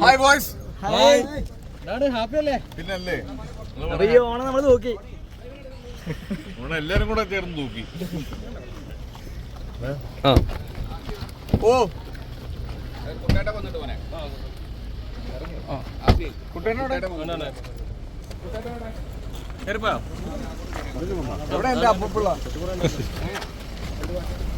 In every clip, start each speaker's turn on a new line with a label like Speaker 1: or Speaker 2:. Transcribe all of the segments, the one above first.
Speaker 1: Hi boys
Speaker 2: happy അല്ലേ?
Speaker 1: പിന്നല്ലേ?
Speaker 2: അപ്പൊ ഈ ഓണം നമ്മൾ നോക്കി.
Speaker 1: ഓണം എല്ലാരും കൂടെ ചേർന്ന് നോക്കി.
Speaker 2: ആ.
Speaker 1: ഓ. കുട്ടേനോടെ എവിടെ? എന്റെ അപ്പുള്ള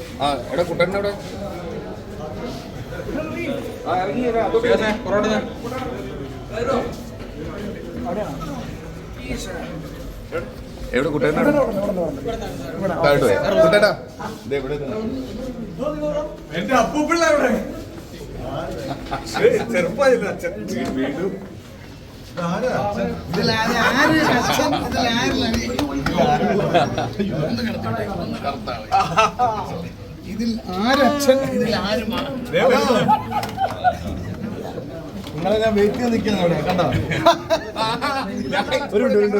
Speaker 1: ആ എവിടെ കുട്ടന്റെ അവിടെ. ആ ഇറങ്ങി വരാം. അതോട്ട് വന്നേ, പൊറോട്ട തേ. എവിടെ കുട്ടേട്ട. ദേ ഇവിടെ.
Speaker 3: എന്റെ അപ്പൂപ്പിള്ള എവിടെ? ചെറുപ്പമില്ല അച്ഛൻ. വീണ്ടും
Speaker 4: ഇതിൽ ആരച്ഛൻ ഇതിൽ ആര്
Speaker 3: നിങ്ങളെ ഞാൻ വെയിറ്റ് ചെയ്ത് നിൽക്കുന്ന അവിടെ കണ്ടോ ഒരു മിനിറ്റ്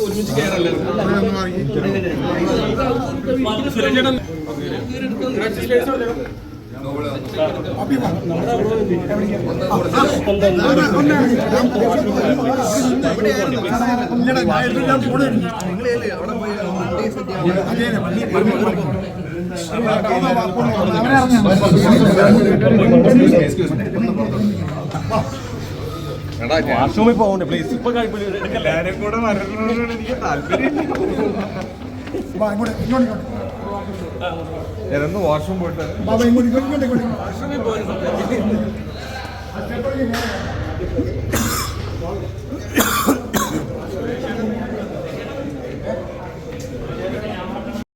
Speaker 3: ഒരു മിനിറ്റ്
Speaker 1: കേറ്, കേറ്. വാ,
Speaker 3: വാഷ്റൂമിൽ പോകണ്ടേ പ്ലീസ് ഇപ്പൊ എല്ലാരും കൂടെ വരണോട് എനിക്ക് താല്പര്യം
Speaker 4: ഇങ്ങോട്ട് ഇങ്ങോട്ട് ഇങ്ങോട്ട്
Speaker 3: ഞാനൊന്ന് വാഷ്റൂം പോയിട്ട്
Speaker 4: ബാബ ഇങ്ങോട്ട് ഇങ്ങോട്ട് ഇങ്ങോട്ട് ഇങ്ങോട്ട്